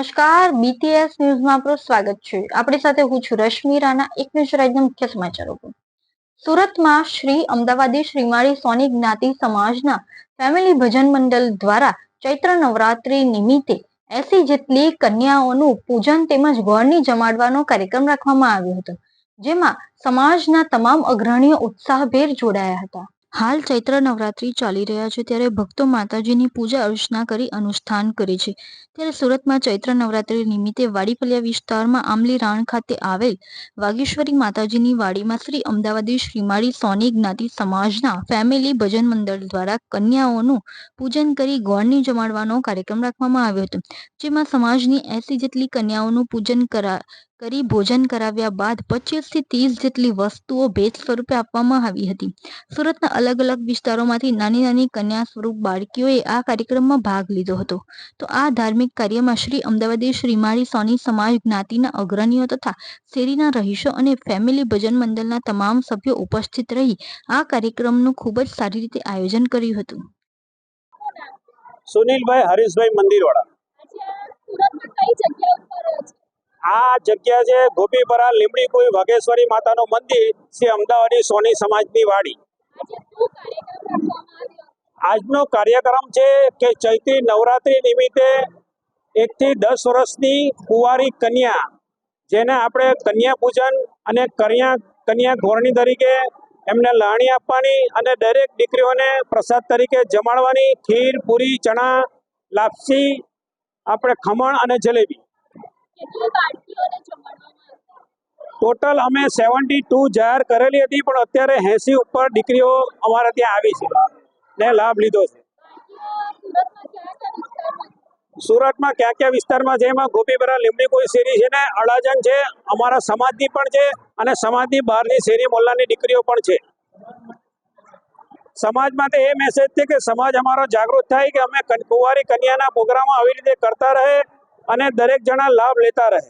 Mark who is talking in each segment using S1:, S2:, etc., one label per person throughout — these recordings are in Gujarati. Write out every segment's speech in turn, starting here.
S1: નમસ્કાર બીટીએસ ન્યૂઝમાં આપનું સ્વાગત છે. આપણી સાથે હું છું રશ્મિ રાણા, એક ન્યૂઝ રાજ્યના મુખ્ય સમાચારો સુરતમાં શ્રી અમદાવાદી શ્રીમાળી સોની જ્ઞાતિ સમાજના ફેમિલી ભજન મંડળ દ્વારા ચૈત્ર નવરાત્રી નિમિત્તે એસી જેટલી કન્યાઓનું પૂજન તેમજ ગોળની જમાડવાનો કાર્યક્રમ રાખવામાં આવ્યો હતો, જેમાં સમાજના તમામ અગ્રણીઓ ઉત્સાહભેર જોડાયા હતા. હાલ ચૈત્ર નવરાત્રી ચાલી રહ્યા છે ત્યારે ભક્તો માતાજીની પૂજા અર્ચના કરી અનુષ્ઠાન કરે છે. ત્યારે સુરતમાં ચૈત્ર નવરાત્રી નિમિત્તે વાડીપલિયા વિસ્તારમાં આમલી રાણ ખાતે આવેલ વાગેશ્વરી માતાજીની વાડીમાં શ્રી અમદાવાદી શ્રીમાળી સોની જ્ઞાતિ સમાજના ફેમિલી ભજન મંડળ દ્વારા કન્યાઓનું પૂજન કરી ગોળની જમાડવાનો કાર્યક્રમ રાખવામાં આવ્યો હતો. જેમાં સમાજની એસી જેટલી કન્યાઓનું પૂજન કરા કરી ભોજન કરાવ્યા બાદ પચીસથી ત્રીસ જેટલી વસ્તુઓ ભેટ સ્વરૂપે આપવામાં આવી હતી. સુરતના અલગ અલગ વિસ્તારોમાંથી નાની નાની કન્યા સ્વરૂપ બાળકીઓએ આ કાર્યક્રમમાં ભાગ લીધો હતો. તો આ ધાર્મિક કાર્યમાં શ્રી અમદાવાદી શ્રીમાળી સોની સમાજ જ્ઞાતિના અગ્રણીઓ તથા શેરીના રહીશો અને ફેમિલી ભજન મંડળના તમામ સભ્યો ઉપસ્થિત રહી આ કાર્યક્રમનું ખૂબ જ સારી રીતે આયોજન કર્યું હતું.
S2: સુનિલભાઈ હરીશભાઈ મંદિરવાળા. આ જગ્યા છે ગોપીપરા લીમડીકુઈ વાઘેશ્વરી માતાનું મંદિર શ્રી અમદાવાદી સોની સમાજની વાડી. આજનો કાર્યક્રમ છે કે ચૈત્રી નવરાત્રી નિમિત્તે એકથી દસ વર્ષની કુંવારી કન્યા જેને આપણે કન્યા પૂજન અને કન્યા કન્યા ધોરણી તરીકે એમને લાણી આપવાની અને દરેક દીકરીઓને પ્રસાદ તરીકે જમાડવાની ખીર પૂરી ચણા લાપસી આપણે ખમણ અને જલેબી. ટોટલ અમે સેવન્ટી ટુ જાહેર કરેલી હતી પણ અત્યારે એસી ઉપર દીકરીઓ અમારા ત્યાં આવી છે ને લાભ લીધો છે. સુરતમાં કયા કયા વિસ્તારમાં છે? એમાં ગોપીપરા લીમડી કોઈ શેરી છે ને અડાજણ છે અમારા સમાજની પણ છે અને સમાજની બહારની શેરી મોલ્લાની દીકરીઓ પણ છે. સમાજ માટે એ મેસેજ છે કે સમાજ અમારો જાગૃત થાય કે અમે કુંવારી કન્યાના પ્રોગ્રામો આવી રીતે કરતા રહે અને દરેક જણા લાભ લેતા રહે.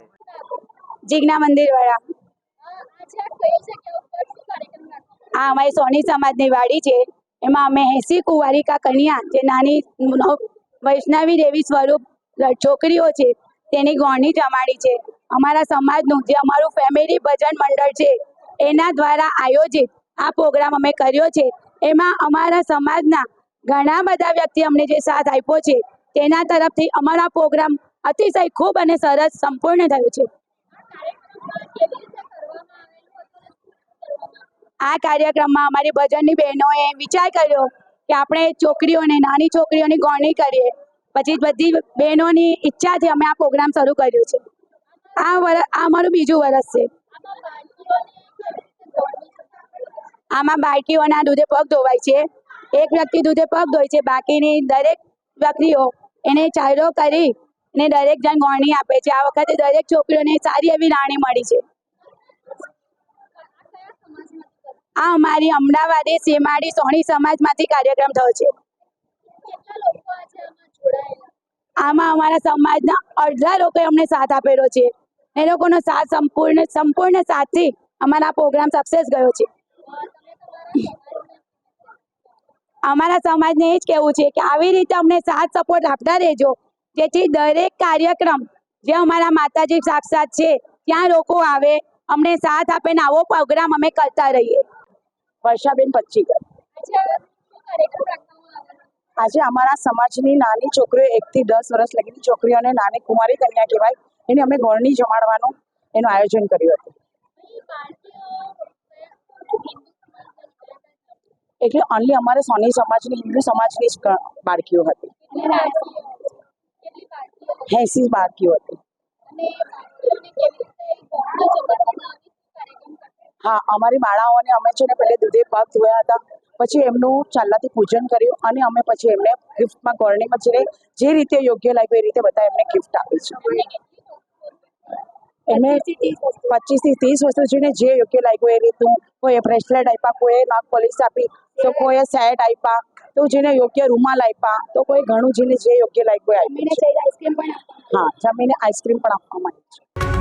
S3: જીજ્ઞા મંદિર વાળા હા, અમારી સોની સમાજની વાડી છે. એમાં અમે એસી કુંવારિકા કન્યા, જે નાની વૈષ્ણવી દેવી સ્વરૂપ છોકરીઓ છે, તેની ગોળણી જમાડી છે. અમારા સમાજનું જે અમારું ફેમિલી ભજન મંડળ છે, એના દ્વારા આયોજિત આ પ્રોગ્રામ અમે કર્યો છે. એમાં અમારા સમાજના ઘણા બધા વ્યક્તિ અમને જે સાથ આપ્યો છે, તેના તરફથી અમારા પ્રોગ્રામ અતિશય ખૂબ અને સરસ સંપૂર્ણ થયું છે. આ કાર્યક્રમમાં અમારી ભજનની બહેનોએ વિચાર કર્યો કે આપણે છોકરીઓને, નાની છોકરીઓની ગોળણી કરીએ. પછી બધી બહેનોની ઈચ્છાથી અમે આ પ્રોગ્રામ શરૂ કર્યો છે. આ વરસ આ અમારું બીજું વરસ છે. આમાં બાળકીઓના દૂધે પગ ધોવાય છે. એક વ્યક્તિ દૂધે પગ ધોય છે. બાકીની દરેક વ્યક્તિઓ એને ચાયરો કરી ને દરેક જણ ગોળણી આપે છે. આ વખતે દરેક છોકરીઓને સારી એવી રાણી મળી છે. આ અમારી અમદાવાદી સીમાડી સોની સમાજમાંથી કાર્યક્રમ થયો છે. આમાં અમારા સમાજના અડધા લોકોએ અમને સાથ આપેલો છે. એ લોકોનો સાથ સંપૂર્ણ સંપૂર્ણ સાથથી અમારા પ્રોગ્રામ સક્સેસ ગયો છે. અમારા સમાજને એ જ કહેવું છે કે આવી રીતે અમને સાથ સપોર્ટ આપતા રહેજો. જેથી દરેક કાર્યક્રમ જે અમારા માતાજી સાક્ષાત છે, ત્યાં લોકો આવે, અમને સાથ આપે ને આવો પ્રોગ્રામ અમે કરતા રહીએ. વર્ષાબેન પચ્ચીકર. આજે અમારા સમાજની નાની છોકરીઓ એકથી દસ વર્ષ લગીની છોકરીઓને નાની કુમારી કન્યા કહેવાય, એને અમે ગોળણી જમાડવાનું એનું આયોજન કર્યું હતું. એટલે ઓનલી અમારે સોની સમાજની, હિન્દુ સમાજની જ બાળકીઓ હતી. એસી બાળકીઓ હતી. હા અમારી બાળાઓને અમે છે ને પહેલે દૂધે પગ ધોયા હતા પછી એમનું ચાલનાથી પૂજન કર્યું અને અમે પછી એમને ગિફ્ટમાં ગોળણીમાં જે જે રીતે યોગ્ય લાગ્યું એ રીતે બધા એમને ગિફ્ટ આપી છે એમને પચીસથી ત્રીસ વસ્તુ છે જે યોગ્ય લાગ્યું એ રીતનું કોઈએ બ્રેસલેટ આપ્યા કોઈએ નાક પોલિશ આપી તો કોઈએ સેટ આપ્યા તો જેને યોગ્ય રૂમાલ આપ્યા તો કોઈ ઘણું જેને જે યોગ્ય લાગ્યું આપ્યું હા જમીને આઈસ્ક્રીમ પણ આપવામાં આવી છે.